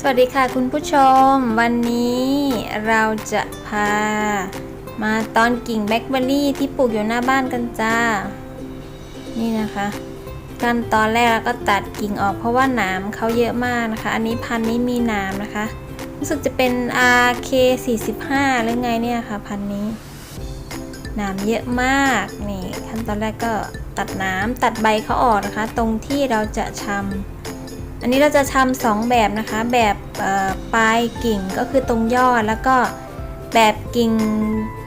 สวัสดีค่ะคุณผู้ชม วันนี้เราจะพา มาตอนกิ่งแบล็คเบอร์รี่ที่ปลูกอยู่หน้าบ้านกันจ้า นี่นะคะขั้นตอนแรกเราก็ตัดกิ่งออกเพราะว่าหนามเขาเยอะมากนะคะ อันนี้พันนี้มีหนามนะคะ รู้สึกจะเป็น RK45 หรือไงเนี่ยค่ะ พันนี้หนามเยอะมากนี่ขั้นตอนแรกก็ตัดหน้ำตัดใบเขาออกนะคะ ตรงที่เราจะชำ อันนี้เราจะทำสองแบบนะคะ แบบปลายกิ่งก็คือตรงยอดแล้วก็แบบกิ่ง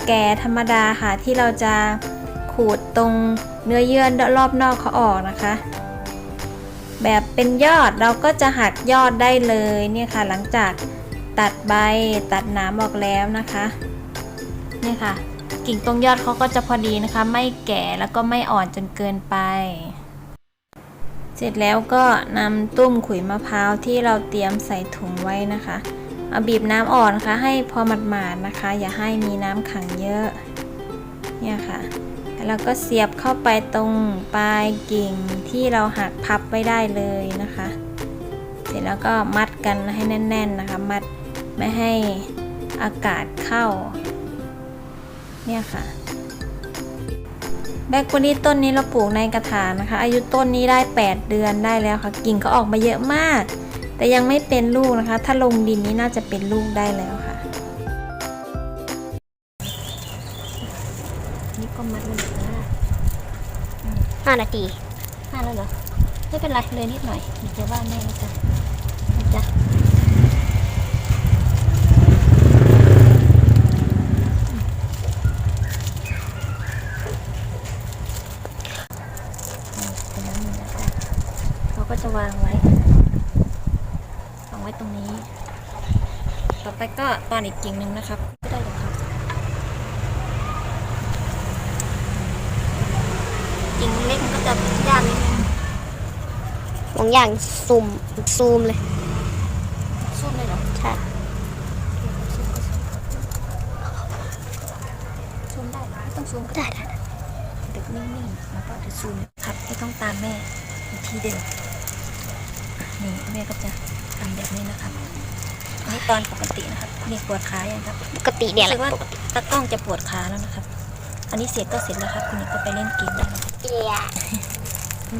แก่ธรรมดาค่ะที่เราจะขูดตรงเนื้อเยื่อรอบนอกเขาออกนะคะ แบบเป็นยอดเราก็จะหักยอดได้เลยเนี่ยค่ะ หลังจากตัดใบตัดหนามออกแล้วนะคะเนี่ยค่ะ กิ่งตรงยอดเขาก็จะพอดีนะคะ ไม่แก่แล้วก็ไม่อ่อนจนเกินไป สร็จแล้วก็นำตุ้มขุยมะพร้าวที่เราเตรียมใส่ถุงไว้นะคะเอาบีบน้ำอ่อนนะคะให้พอหมาดๆนะคะ อย่าให้มีน้ำขังเยอะเนี่ยค่ะแล้วก็เสียบเข้าไปตรงปลายกิ่งที่เราหักพับไว้ได้เลยนะคะ เสร็จแล้วก็มัดกันให้แน่น ๆนะคะ มัดไม่ให้อากาศเข้า เนี่ยค่ะ แบล็คเบอร์รี่ต้นนี้เราปลูกในกระถางนะคะ อายุต้นนี้ได้ 8 เดือนได้แล้วค่ะ กิ่งก็ออกมาเยอะมาก แต่ยังไม่เป็นลูกนะคะ ถ้าลงดินนี้น่าจะเป็นลูกได้แล้วค่ะ นี่ก็มัดมันเลยนะห้านาทีห้าแล้วเหรอ ไม่เป็นไรเลยนิดหน่อยเดี๋ยวจะว่าแม่นะจ๊ะนะจ๊ะเป็นน้ำมันนะคะเราก็ จะวางไว้วางไว้ตรงนี้ ต่อไปก็ตอนอีกกิ่งหนึ่งนะครับก็ได้เลยครับกิ่งเล็กมันก็จะยากนิดนึงบางอย่างซูมซูมเลยซูมเลยเหรอใช่ซูมได้ไม่ต้องซูมก็ได้ได้เด็กนิ่งๆแล้วก็จะซูมครับไม่ต้องตามแม่อีกทีเดียว นี่แม่ก็จะทำแบบนี้นะครับอันนี้ตอนปกตินะครับนี่ปวดขายังครับปกติเนี่ยแหรู้ละสึกว่าตากล้องจะปวดขาแล้วนะครับ อันนี้เสร็จก็เสร็จแล้วครับ คุณนิกก็ไปเล่นเกมได้แล้วเอีย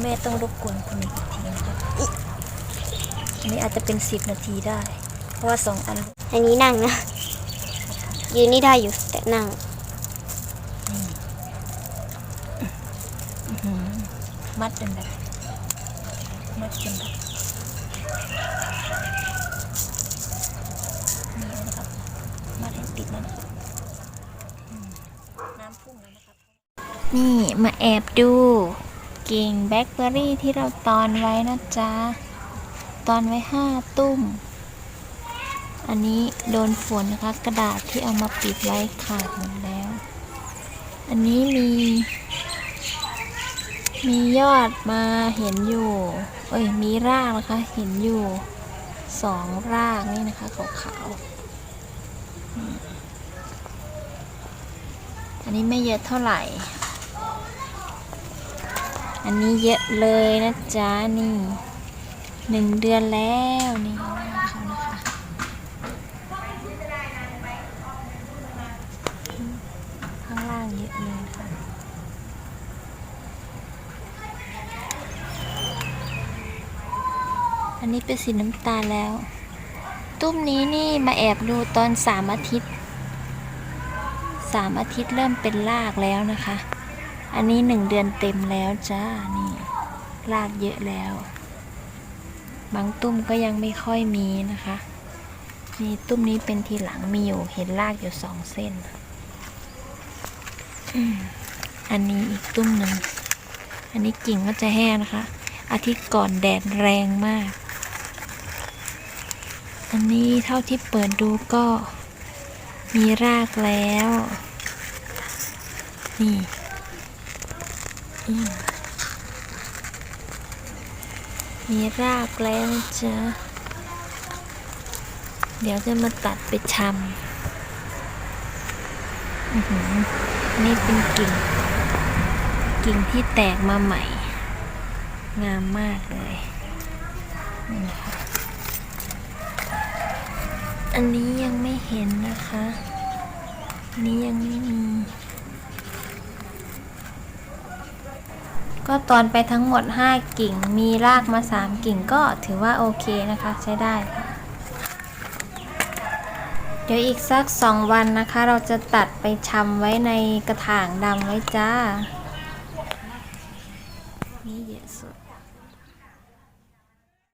แม่ต้องรบกวนคุณนิกอีกทีนะครับอันนี้อาจจะเป็นสิบนาทีได้ เพราะว่าสองอันอันนี้นั่งนะ ยืนนี่ได้อยู่แต่นั่งอื้อหือมัดจนแบบมัดจนแบบ นี่นะครับมัดให้ติดแล้วนะครับน้ำพุ่งแล้วนะครับ นี่มาแอบดู กิ่งแบล็คเบอร์รี่ที่เราตอนไว้นะจ๊ะ ตอนไว้ห้าตุ้ม อันนี้โดนฝนนะคะ กระดาษที่เอามาปิดไว้ขาดหมดแล้ว อันนี้มี มียอดมาเห็นอยู่ เอ้ย มีรากนะคะ เห็นอยู่สองรากนี่นะคะขาวๆ อันนี้ไม่เยอะเท่าไหร่ อันนี้เยอะเลยนะจ๊ะนี่หนึ่งเดือนแล้วนี่เขานะคะข้างล่างเยอะเลยนะคะ อันนี้เป็นสีน้ำตาลแล้ว ตุ้มนี้นี่มาแอบดูตอนสามอาทิตย์สามอาทิตย์เริ่มเป็นรากแล้วนะคะ อันนี้หนึ่งเดือนเต็มแล้วจ้า นี่รากเยอะแล้ว บางตุ้มก็ยังไม่ค่อยมีนะคะนี่ตุ้มนี้เป็นทีหลังมีอยู่เห็นรากอยู่สองเส้น อันนี้อีกตุ้มหนึ่ง อันนี้กิ่งก็จะแห้งนะคะ อาทิตย์ก่อนแดดแรงมาก อันนี้เท่าที่เปิดดูก็มีรากแล้ว นี่มีรากแล้วจ๊ะเดี๋ยวจะมาตัดไปชำนนี่เป็นกิ่ง กิ่งที่แตกมาใหม่ งามมากเลยนี่นะคะ อันนี้ยังไม่เห็นนะคะอันนี้ยังไม่มี ก็ตอนไปทั้งหมด 5 กิ่ง มีรากมา 3 กิ่งก็ถือว่าโอเคนะคะใช้ได้ค่ะ เดี๋ยวอีกสัก 2 วันนะคะ เราจะตัดไปชำไว้ในกระถางดำไว้จ้า